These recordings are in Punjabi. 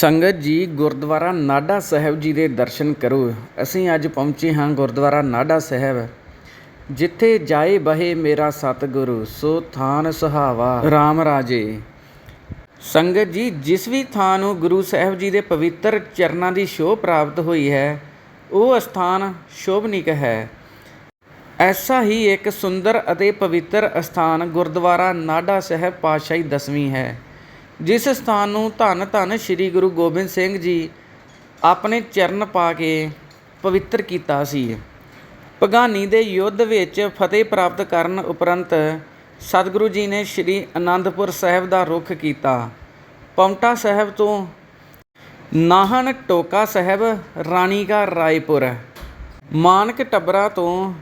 ਸੰਗਤ ਜੀ, ਗੁਰਦੁਆਰਾ ਨਾਡਾ ਸਾਹਿਬ ਜੀ ਦੇ ਦਰਸ਼ਨ ਕਰੋ। ਅਸੀਂ ਅੱਜ ਪਹੁੰਚੇ ਹਾਂ ਗੁਰਦੁਆਰਾ ਨਾਡਾ ਸਾਹਿਬ। ਜਿੱਥੇ ਜਾਏ ਬਹੇ ਮੇਰਾ ਸਤਿਗੁਰੂ, ਸੋ ਥਾਨ ਸੁਹਾਵਾ। RAM ਰਾਜੇ। ਸੰਗਤ ਜੀ, ਜਿਸ ਵੀ ਥਾਂ ਨੂੰ ਗੁਰੂ ਸਾਹਿਬ ਜੀ ਦੇ ਪਵਿੱਤਰ ਚਰਨਾਂ ਦੀ ਸ਼ੋਭ ਪ੍ਰਾਪਤ ਹੋਈ ਹੈ, ਉਹ ਸਥਾਨ ਸ਼ੋਭਨਿਕ ਹੈ। ਐਸਾ ਹੀ ਇੱਕ ਸੁੰਦਰ ਅਤੇ ਪਵਿੱਤਰ ਸਥਾਨ ਗੁਰਦੁਆਰਾ ਨਾਡਾ ਸਾਹਿਬ ਪਾਤਸ਼ਾਹੀ ਦਸਵੀਂ ਹੈ। ਜਿਸ ਸਥਾਨ ਨੂੰ ਧੰਨ ਧੰਨ ਸ੍ਰੀ ਗੁਰੂ ਗੋਬਿੰਦ ਸਿੰਘ ਜੀ ਆਪਣੇ ਚਰਨ ਪਾ ਕੇ ਪਵਿੱਤਰ ਕੀਤਾ ਸੀ। ਪਗਾਨੀ ਦੇ ਯੁੱਧ ਵਿੱਚ ਫਤਿਹ ਪ੍ਰਾਪਤ ਕਰਨ ਉਪਰੰਤ ਸਤਿਗੁਰੂ ਜੀ ਨੇ ਸ੍ਰੀ ਅਨੰਦਪੁਰ ਸਾਹਿਬ ਦਾ ਰੁਖ ਕੀਤਾ। ਪੌਂਟਾ ਸਾਹਿਬ ਤੋਂ ਨਾਹਨ ਟੋਕਾ ਸਾਹਿਬ ਰਾਣੀ ਰਾਣੀਕਾ ਰਾਏਪੁਰ। ਮਾਨਕ ਟੱਬਰਾ ਤੋਂ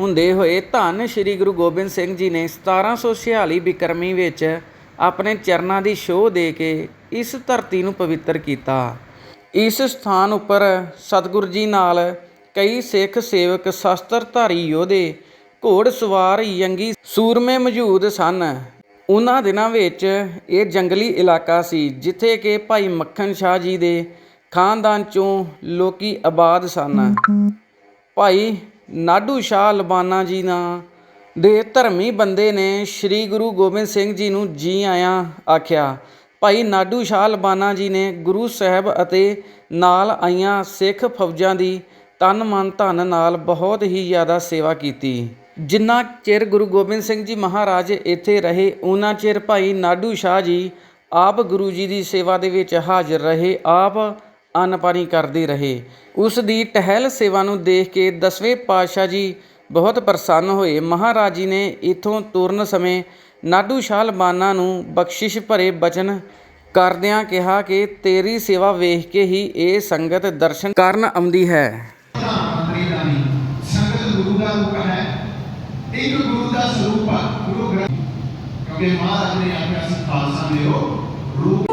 ਹੁੰਦੇ ਹੋਏ ਧੰਨ ਸ੍ਰੀ ਗੁਰੂ ਗੋਬਿੰਦ ਸਿੰਘ ਜੀ ਨੇ 1746 ਬਿਕਰਮੀ ਵਿੱਚ ਆਪਣੇ ਚਰਨਾਂ ਦੀ ਸ਼ੋਅ ਦੇ ਕੇ ਇਸ ਧਰਤੀ ਨੂੰ ਪਵਿੱਤਰ ਕੀਤਾ। ਇਸ ਸਥਾਨ ਉੱਪਰ ਸਤਿਗੁਰੂ ਜੀ ਨਾਲ ਕਈ ਸਿੱਖ ਸੇਵਕ, ਸ਼ਸਤਰਧਾਰੀ, ਯੋਧੇ, ਘੋੜ ਸਵਾਰ, ਯੰਗੀ, ਸੂਰਮੇ ਮੌਜੂਦ ਸਨ। ਉਹਨਾਂ ਦਿਨਾਂ ਵਿੱਚ ਇਹ ਜੰਗਲੀ ਇਲਾਕਾ ਸੀ, ਜਿੱਥੇ ਕਿ ਭਾਈ ਮੱਖਣ ਸ਼ਾਹ ਜੀ ਦੇ ਖਾਨਦਾਨ ਚੋਂ ਲੋਕੀ ਆਬਾਦ ਸਨ। ਭਾਈ ਨਾਡੂ ਸ਼ਾਹ ਲਬਾਨਾ ਜੀ ਨਾਂ ਦੇ ਧਰਮੀ ਬੰਦੇ ਨੇ ਸ੍ਰੀ ਗੁਰੂ ਗੋਬਿੰਦ ਸਿੰਘ ਜੀ ਨੂੰ ਜੀ ਆਇਆਂ ਆਖਿਆ, ਭਾਈ ਨਾਡੂ ਸ਼ਾਹ ਲਬਾਨਾ ਜੀ ਨੇ ਗੁਰੂ ਸਾਹਿਬ ਅਤੇ ਨਾਲ ਆਈਆਂ ਸਿੱਖ ਫੌਜਾਂ ਦੀ ਤਨ ਮਨ ਧਨ ਨਾਲ ਬਹੁਤ ਹੀ ਜ਼ਿਆਦਾ ਸੇਵਾ ਕੀਤੀ। ਜਿੰਨਾ ਚਿਰ ਗੁਰੂ ਗੋਬਿੰਦ ਸਿੰਘ ਜੀ ਮਹਾਰਾਜ ਇੱਥੇ ਰਹੇ ਉਹਨਾਂ ਚਿਰ ਭਾਈ ਨਾਡੂ ਸ਼ਾਹ ਜੀ ਆਪ ਗੁਰੂ ਜੀ ਦੀ ਸੇਵਾ ਦੇ ਵਿੱਚ ਹਾਜ਼ਰ ਰਹੇ, ਆਪ ਅੰਨ ਪਾਣੀ ਕਰਦੇ ਰਹੇ। ਉਸ ਦੀ ਟਹਿਲ ਸੇਵਾ ਨੂੰ ਦੇਖ ਕੇ ਦਸਵੇਂ ਪਾਤਸ਼ਾਹ ਜੀ ਬਹੁਤ ਪ੍ਰਸੰਨ ਹੋਏ। ਮਹਾਰਾਜ ਜੀ ਨੇ ਇੱਥੋਂ ਤੁਰਨ ਸਮੇਂ ਨਾਡੂ ਸ਼ਾਹ ਲਬਾਨਾ ਨੂੰ ਬਖਸ਼ਿਸ਼ ਭਰੇ ਬਚਨ ਕਰਦਿਆਂ ਕਿਹਾ ਕਿ ਤੇਰੀ ਸੇਵਾ ਵੇਖ ਕੇ ਹੀ ਇਹ ਸੰਗਤ ਦਰਸ਼ਨ ਕਰਨ ਆਉਂਦੀ ਹੈ। ਸੰਗਤ ਗੁਰੂ ਦਾ ਰੂਪ ਹੈ ਇੱਕ ਗੁਰੂ ਦਾ ਸਰੂਪ ਹੈ ਗੁਰੂ ਗ੍ਰੰਥ ਕਿਉਂਕਿ ਮਹਾਰਾਜ ਨੇ ਆਖਿਆ ਸੀ, ਖਾਲਸਾ ਮੇਰੋ ਰੂਪ